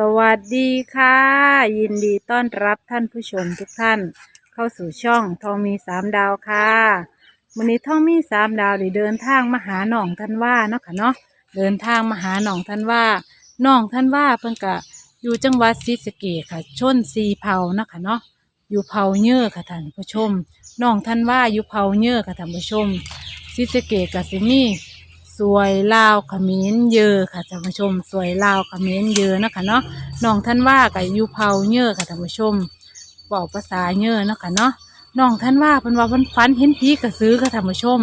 สวัสดีค่ะ ยินดีต้อนรับท่านผู้ชมทุกท่าน เข้าสู่ช่องทองมีสามดาวค่ะวันนี้ทองมีสามดาวได้เดินทางมาหาหนองท่านว่าเนาะค่ะเนาะเดินทางมาหาหนองท่านว่าหนองท่านว่าเพิ่นกะอยู่จังหวัดศรีสะเกษค่ะ ชนสีเผาเนาะค่ะเนาะอยู่เผาเยอค่ะท่านผู้ชมหนองท่านว่าอยู่เผาเยอค่ะท่านผู้ชมศรีสะเกษกะสิมี สวยลาวขมิ้นเยอะค่ะท่านผู้ชม สวยลาวขมิ้นเยอะนะคะเนาะน้องท่านว่ากับยูเผาเยอะค่ะท่านผู้ชมบอกภาษาเยอะนะค่ะเนาะน้องท่านว่าเพิ่นว่าเพิ่นฝันเห็นผีกระสือค่ะท่านผู้ชม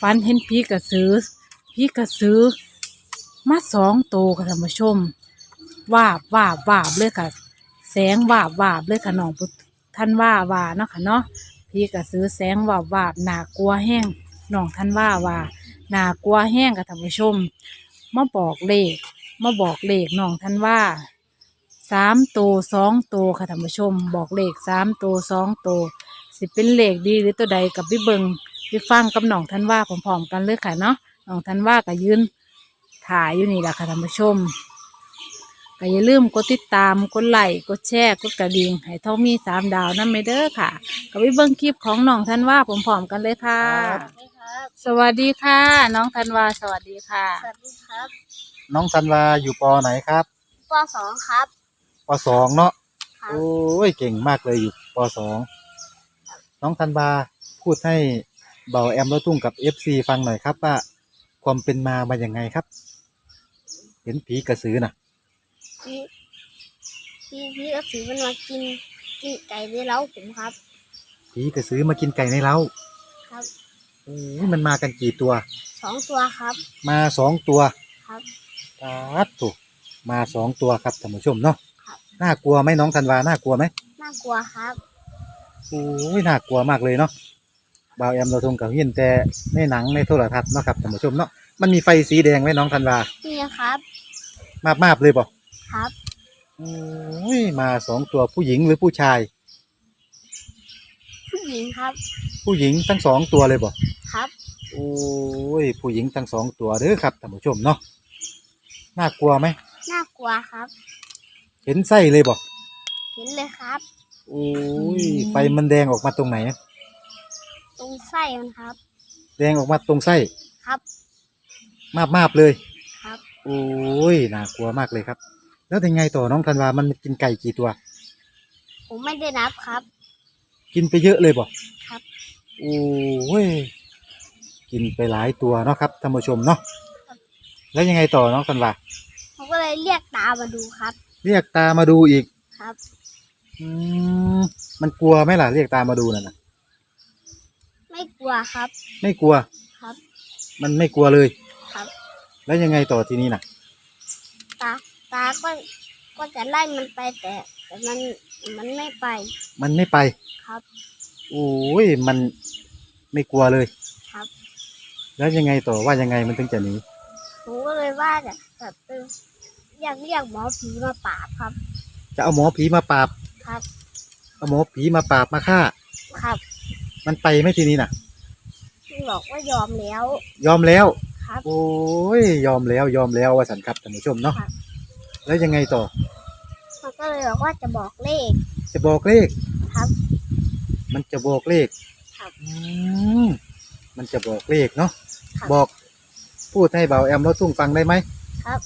ฝันเห็นผีกระสือผีกระสือมาสองโตค่ะท่านผู้ชมวาบวาบวาบเลยค่ะ แสงวาบวาบเลยค่ะน้องท่านว่าว่าเนาะค่ะเนาะผีกระสือแสงวาบวาบน่ากลัวแห้งน้องท่านว่าว่า น่ากลัวแห้งกับท่านผู้ชมมาบอกเลขมาบอกเลขน้องท่านว่าสามตัวสองตัวค่ะท่านผู้ชม บอกเลขสามตัวสองตัวสิเป็นเลขดีหรือตัวใดกับพี่เบิงพี่ฟังกับน้องท่านว่าพร้อมๆกันเลยค่ะเนาะน้องท่านว่าก็ยืนถ่ายอยู่นี่แหละค่ะท่านผู้ชมก็อย่าลืมกดติดตามกดไลค์กดแชร์กดกระดิ่งให้เท่ามีสามดาวนั่นไม่เด้อค่ะกับพี่เบิงคลิปของน้องท่านว่าพร้อมๆกันเลยค่ะ สวัสดีค่ะ น้องธันวาสวัสดีค่ะ สวัสดีครับน้องธันวาอยู่ปอไหนครับปสองครับปสองเนาะครับ โอ้ยเก่งมากเลยอยู่ปสองน้องธันวาพูดให้เบาแอมรถตุ้งกับเอฟซีฟังหน่อยครับว่า ความเป็นมามาอย่างไงครับ เห็นผีกระสือน่ะพี่พี่พี่กระสือมันมากินกินไก่ในเล้าผมครับ ผีกระสือมากินไก่ในเล้าครับ โอ้ยมันมากันกี่ตัว สองตัวครับ มาสองตัวครับตัดถูกมาสองตัวครับท่านผู้ชมเนาะครับ น่ากลัวไหมน้องธันวาน่ากลัวไหมน่ากลัวครับ โอ้ยน่ากลัวมากเลยเนาะบ่าวแอมเราทงกับเห็นแต่ในหนังในโทรทัศน์เนาะครับท่านผู้ชมเนาะมันมีไฟสีแดงไหมน้องธันวานี่ครับ มาบมาบเลยบ่ครับ โอ้ยมาสองตัวผู้หญิงหรือผู้ชายผู้ หญิงครับ ผู้หญิงทั้งสองตัวเลยบ่ครับ โอ้ยผู้หญิงทั้งสองตัวเด้อครับท่านผู้ชมเนาะน่ากลัวไหมน่ากลัวครับ เห็นไส้เลยบ่เห็นเลยครับ โอ้ยไฟมันแดงออกมาตรงไหน ตรงไส้มันครับ แดงออกมาตรงไส้ครับ มาบมาบเลยครับ โอ้ยน่ากลัวมากเลยครับ แล้วยังไงต่อน้องธันวามันกินไก่กี่ตัว ผมไม่ได้นับครับ กินไปเยอะเลยบ่ครับ โอ้ยกินไปหลายตัวเนาะครับท่านผู้ชมเนาะแล้วยังไงต่อน้องธันวาผมก็เลยเรียกตามาดูครับ เรียกตามาดูอีกครับ อืมมันกลัวไหมล่ะเรียกตามาดูนั่นน่ะไม่กลัวครับ ไม่กลัวครับ มันไม่กลัวเลย ครับ แล้วยังไงต่อทีนี้น่ะ ตาตาก็ก็จะไล่มันไปแต่แต่มัน มันไม่ไป มันไม่ไปครับ โอ้ยมันไม่กลัวเลยครับ แล้วยังไงต่อว่ายังไงมันถึงจะหนีผมก็เลยว่าจะแบบเอออยากเรียกหมอผีมาปราบครับ จะเอาหมอผีมาปราบครับ เอาหมอผีมาปราบมาฆ่า ครับ มันไปไหมทีนี้น่ะพี่บอกว่ายอมแล้ว ยอมแล้ว ครับ โอ้ยยอมแล้วยอมแล้วว่าสันครับท่านผู้ชมเนาะครับ แล้วยังไงต่อมัน ก็เลยบอกว่าจะบอกเลข จะบอกเลขครับ มันจะบอกเลขครับอืมมันจะบอกเลขเนาะครับ บอกพูดให้เบาแอมรถทุ่งฟังได้ไหมครับ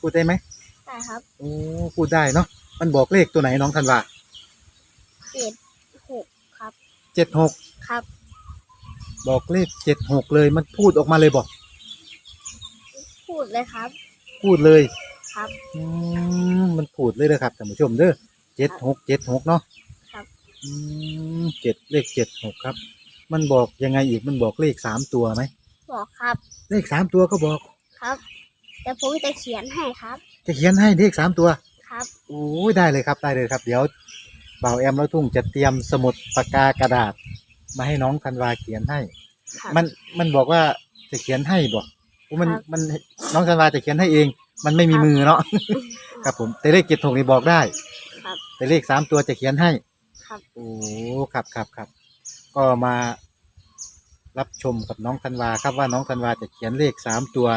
พูดได้ไหมได้ครับโอ้พูดได้เนาะมันบอกเลขตัวไหนน้องธันวาเจ็ดหกครับเจ็ดหกครับบอกเลขเจ็ดหกเลย มันพูดออกมาเลยบอกพูดเลยครับ พูดเลย ครับ อืมมันพูดเลยเลยครับท่านผู้ชมเด้อเจ็ดหกเจ็ดหกเนาะครับ อืมเจ็ดเลขเจ็ดหกครับ มันบอกยังไงอีกมันบอกเลขสามตัวไหมบอกครับเลขสามตัวก็บอก ครับ แต่ผมจะเขียนให้ครับ จะเขียนให้เลขสามตัวครับ โอ้ยได้เลยครับได้เลยครับ เดี๋ยวบ่าวแอมแล้วทุ่งจะเตรียมสมุดปากกากระดาษ มาให้น้องธันวาเขียนให้ ครับ มันมันบอกว่าจะเขียนให้บอกโอ้มันครับ มันน้องธันวาจะเขียนให้เอง มันไม่มีมือเนาะ ครับผมแต่เลขเจ็ดหกนี่บอกได้ ครับ แต่เลขสามตัวจะเขียนให้ ครับ โอ้ครับครับครับ ก็มารับชมกับน้องธันวาครับว่าน้องธันวาจะเขียนเลขสามตัว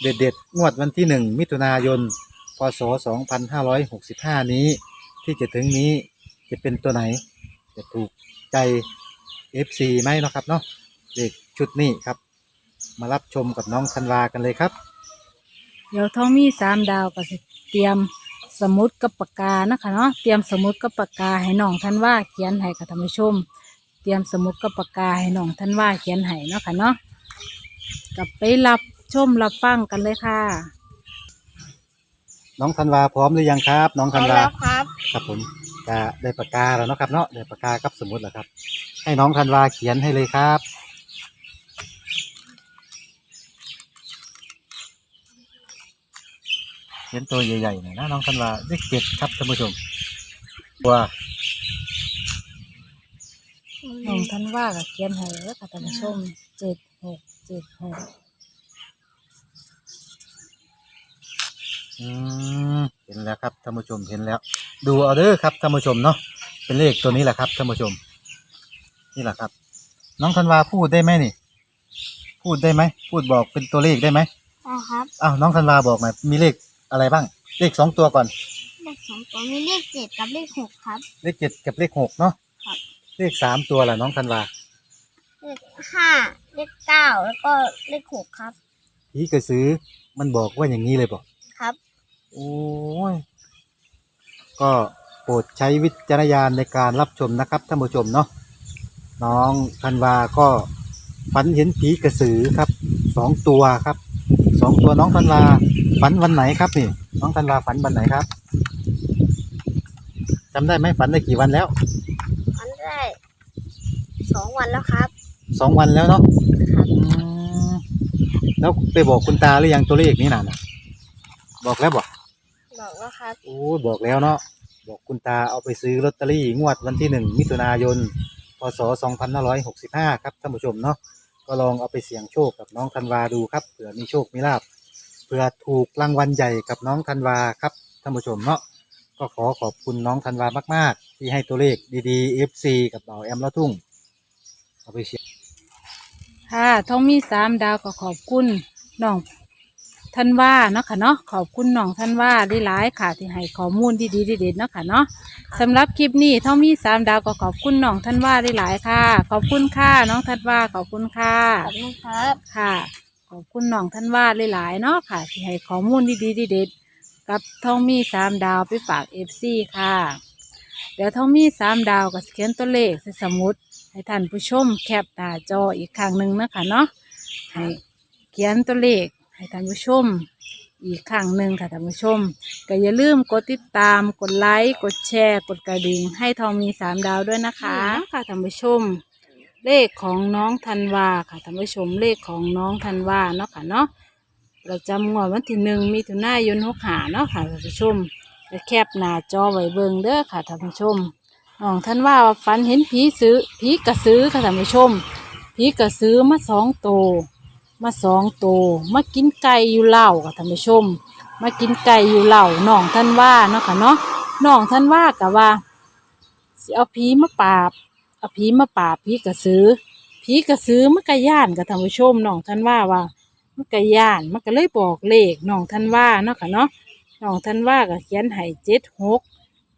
เด็ดๆงวดวันที่หนึ่งมิถุนายน พศ2565นี้ ที่จะถึงนี้จะเป็นตัวไหน จะถูกใจ FC ไหมเนาะครับเนาะเลขชุดนี้ครับ มารับชมกับน้องธันวากันเลยครับเดี๋ยวท้องมีสามดาวก็สิเตรียมสมุดกับปากกานะคะเนาะเตรียมสมุดกับปากกาให้น้องท่านว่าเขียนให้กับท่านผู้ชม เตรียมสมุดกับปากกาให้น้องท่านว่าเขียนให้เนาะค่ะเนาะกลับไปรับชมรับฟังกันเลยค่ะ น้องธันวาพร้อมหรือยังครับ น้องพธัร้อนมวาแล้วครับครับผมจะได้ปากกาแล้วเนาะครับเนาะได้ปากกากับสมุดแล้วครับ ให้น้องธันวาเขียนให้เลยครับ เขียนตัวใหญ่ๆหน่อยนะน้องธันวาเลขเจ็ดครับท่านผู้ชมว่าน้องท่านว่าก็เขียนให้แล้วค่ะท่านผู้ชมเจ็ดหกเจ็ดหกอืมเห็นแล้วครับท่านผู้ชมเห็นแล้ว ดูเอาเด้อครับท่านผู้ชมเนาะเป็นเลขตัวนี้แหละครับท่านผู้ชม นี่แหละครับ น้องธันวาพูดได้ไหมนี่ พูดได้ไหมพูดบอกเป็นตัวเลขได้ไหมนะครับอ้าวน้องธันวาบอกหน่อยมีเลข อะไรบ้าง เลขสองตัวก่อน เลขสองตัวมีเลขเจ็ดกับเลขหกครับ เลขเจ็ดกับเลขหกเนาะครับ เลขสามตัวล่ะน้องธันวาเลขห้าเลขเก้าแล้วก็เลขหกครับ ผีกระสือมันบอกว่าอย่างนี้เลยบอกครับ โอ้ยก็โปรดใช้วิจารณญาณในการรับชมนะครับท่านผู้ชมเนาะน้องธันวาก็ฝันเห็นผีกระสือครับสองตัวครับสองตัวน้องธันวา ฝันวันไหนครับนี่น้องธันวาฝันวันไหนครับจำได้ไหมฝันได้กี่วันแล้วอันได้สองวันแล้วครับ สองวันแล้วเนาะครับ อืมแล้วไปบอกคุณตาหรือยังตัวเลขนี้น่ะนะบอกแล้วบอกบอกว่าครับโอ้ยบอกแล้วเนาะบอกคุณตาเอาไปซื้อลอตเตอรี่งวดวันที่หนึ่งมิถุนายนพศสองพันห้าร้อยหกสิบห้าครับท่านผู้ชมเนาะก็ลองเอาไปเสี่ยงโชคกับน้องธันวาดูครับเผื่อมีโชคมีลาบเผื่อถูกรางวัลใหญ่กับน้องธันวาครับท่านผู้ชมเนาะก็ขอขอบคุณน้องธันวามาก ๆ ที่ให้ตัวเลขดีๆ FC กับเบาแอมละทุ่งเอาไปเสี่ยงค่ะท้องมีสามดาวก็ขอบคุณน้องท่านว่าเนาะค่ะเนาะขอบคุณน้องท่านว่าได้หลายๆค่ะที่ให้ข้อมูลดีๆเด็ดๆเนาะค่ะเนาะสำหรับคลิปนี้ท้องมีสามดาวก็ขอบคุณน้องท่านว่าได้หลายๆค่ะ ขอบคุณค่ะน้องท่านว่าขอบคุณค่ะ ขอบคุณครับ ค่ะข อบคุณน้องท่านว่าหลายๆเนาะค่ะ ที่ให้ข้อมูลดีๆเด็ดๆกับท้องมีสามดาวไปฝากเอฟซีค่ะ เดี๋ยวท้องมีสามดาวกับเขียนตัวเลขใส่สมุดให้ท่านผู้ชมแคปหน้าจออีกครั้งหนึ่งนะคะเนาะให้เขียนตัวเลขให้ท่านผู้ชมอีกครั้งหนึ่งค่ะท่านผู้ชม ก็อย่าลืมกดติดตาม กดไลค์ กดแชร์ กดกระดิ่งให้ทองมีสามดาวด้วยนะคะค่ะท่านผู้ชม เลขของน้องธันวาค่ะท่านผู้ชมเลขของน้องธันวาเนาะค่ะเนาะประจำงวดวันที่หนึ่งมิถุนายนหกหาเนาะค่ะท่านผู้ชมจะแคบหน้าจอไว้เบิ่งเด้อค่ะท่านผู้ชมน้องธันวาว่าฝันเห็นผีซื้อผีกระซื้อค่ะท่านผู้ชมผีกระซื้อมาสองโตวมาสองโตวมากินไก่อยู่เหล่าค่ะท่านผู้ชม มากินไก่อยู่เหล่าน้องธันวาเนาะค่ะเนาะน้องธันวากะว่าสิเอาผีมาปราบ เอาผีมาปราบผีกระสือผีกระสือมันก็ย่านกับท่านผู้ชมน้องท่านว่าว่ามันก็ย่านมันก็เลยบอกเลขน้องท่านว่าเนาะค่ะเนาะน้องท่านว่าก็เขียนให้เจ็ดหก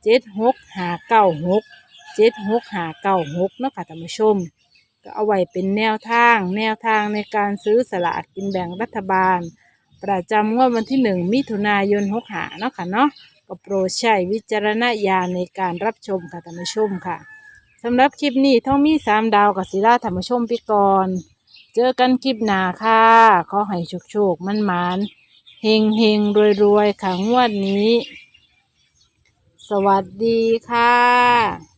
เจ็ดหกหาเก้าหกเจ็ดหกหาเก้าหกเนาะค่ะท่านผู้ชม ก็เอาไว้เป็นแนวทาง แนวทางในการซื้อสลากกินแบ่งรัฐบาล ประจำงวดวันที่หนึ่งมิถุนายนหกหาเนาะค่ะเนาะก็โปรดใช้วิจารณญาณในการรับชมค่ะท่านผู้ชมค่ะ สำหรับคลิปนี้ท่องมีสามดาวกับศิลาธรรมชมพิกร เจอกันคลิปหน้าค่ะขอให้โชคโชคมันมานเฮงเฮงรวยรวยๆค่ะงวดนี้ สวัสดีค่ะ